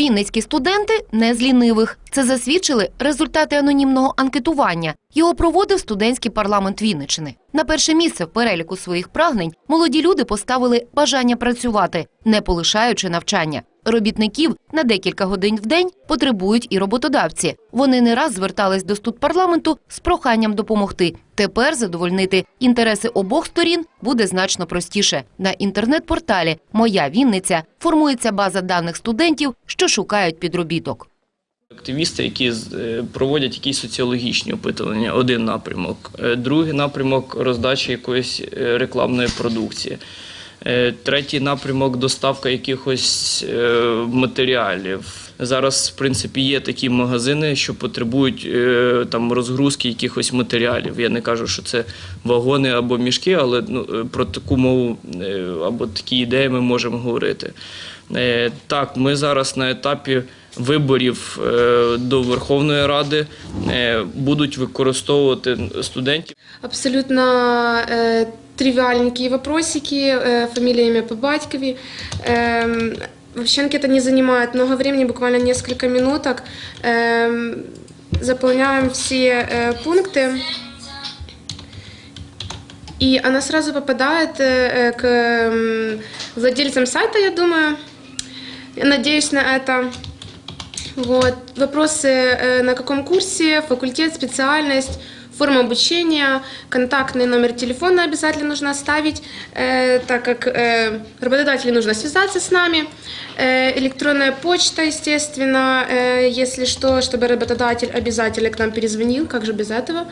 Вінницькі студенти не з лінивих. Це засвідчили результати анонімного анкетування. Його проводив студентський парламент Вінничини. На перше місце в переліку своїх прагнень молоді люди поставили бажання працювати, не полишаючи навчання. Робітників на декілька годин в день потребують і роботодавці. Вони не раз звертались до студпарламенту з проханням допомогти. Тепер задовольнити інтереси обох сторін буде значно простіше. На інтернет-порталі Моя Вінниця формується база даних студентів, що шукають підробіток. Активісти, які е, проводять якісь соціологічні опитування, один напрямок, Е, другий напрямок роздача якоїсь е, рекламної продукції. Е, Третій напрямок доставка якихось е, матеріалів. Зараз, в принципі, є такі магазини, що потребують е, там розгрузки якихось матеріалів. Я не кажу, що це вагони або мішки, але ну, про таку мову або такі ідеї ми можемо говорити. Так, ми зараз на етапі виборів е, до Верховної Ради е, будуть використовувати студентів. Абсолютно э, тривиальненькие вопросики, э, фамилия, имя по батькови. Эм, вообще анкета не занимает много времени, буквально несколько минуток. Эм, заполняем все э, пункты. И она сразу попадает э, к м, владельцам сайта, я думаю. Я надеюсь на это. Вот. Вопросы э, на каком курсе, факультет, специальность, форма обучения, контактный номер телефона обязательно нужно оставить, э, так как э, работодателю нужно связаться с нами. Электронная почта, естественно, если что, чтобы работодатель обязательно к нам перезвонил, как же без этого,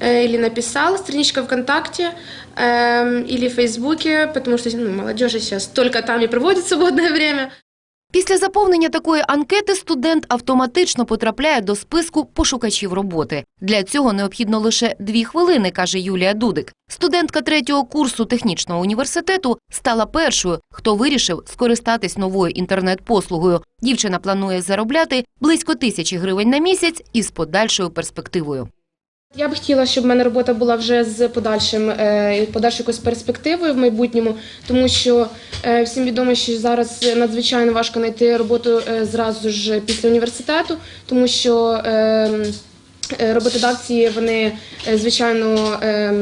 или написал, страничка ВКонтакте э, или в Фейсбуке, потому что ну, молодежи сейчас только там и проводит свободное время. Після заповнення такої анкети студент автоматично потрапляє до списку пошукачів роботи. Для цього необхідно лише дві хвилини, каже Юлія Дудик. Студентка третього курсу технічного університету стала першою, хто вирішив скористатись новою інтернет-послугою. Дівчина планує заробляти близько тисячі гривень на місяць із подальшою перспективою. Я б хотіла, щоб в мене робота була вже з подальшим е, подальшою якоюсь перспективою в майбутньому, тому що е, всім відомо, що зараз надзвичайно важко знайти роботу е, зразу ж після університету, тому що е, е, роботодавці вони е, звичайно е,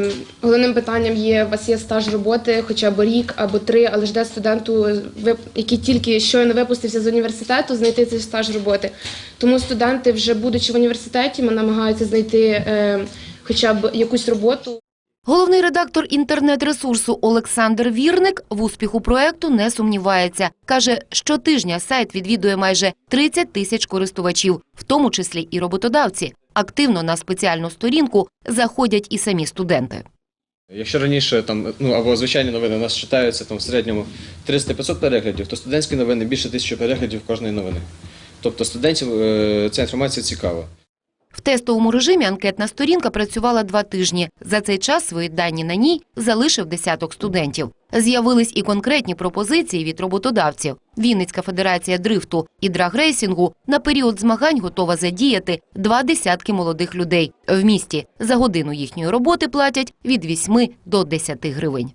головним питанням є у вас є стаж роботи, хоча б рік або три, але ж де студенту, е, який тільки щойно випустився з університету, знайти цей стаж роботи. Тому студенти, вже будучи в університеті, намагаються знайти е, хоча б якусь роботу. Головний редактор інтернет-ресурсу Олександр Вірник в успіху проекту не сумнівається. Каже, щотижня сайт відвідує майже 30 тисяч користувачів, в тому числі і роботодавці. Активно на спеціальну сторінку заходять і самі студенти. Якщо раніше там ну або звичайні новини у нас читаються там в середньому 300-500 переглядів, то студентські новини більше тисячі переглядів кожної новини. Тобто студентів е, ця інформація цікава. В тестовому режимі анкетна сторінка працювала два тижні. За цей час свої дані на ній залишив десяток студентів. З'явились і конкретні пропозиції від роботодавців. Вінницька федерація дрифту і драгрейсингу на період змагань готова задіяти два десятки молодих людей. В місті за годину їхньої роботи платять від 8 до 10 гривень.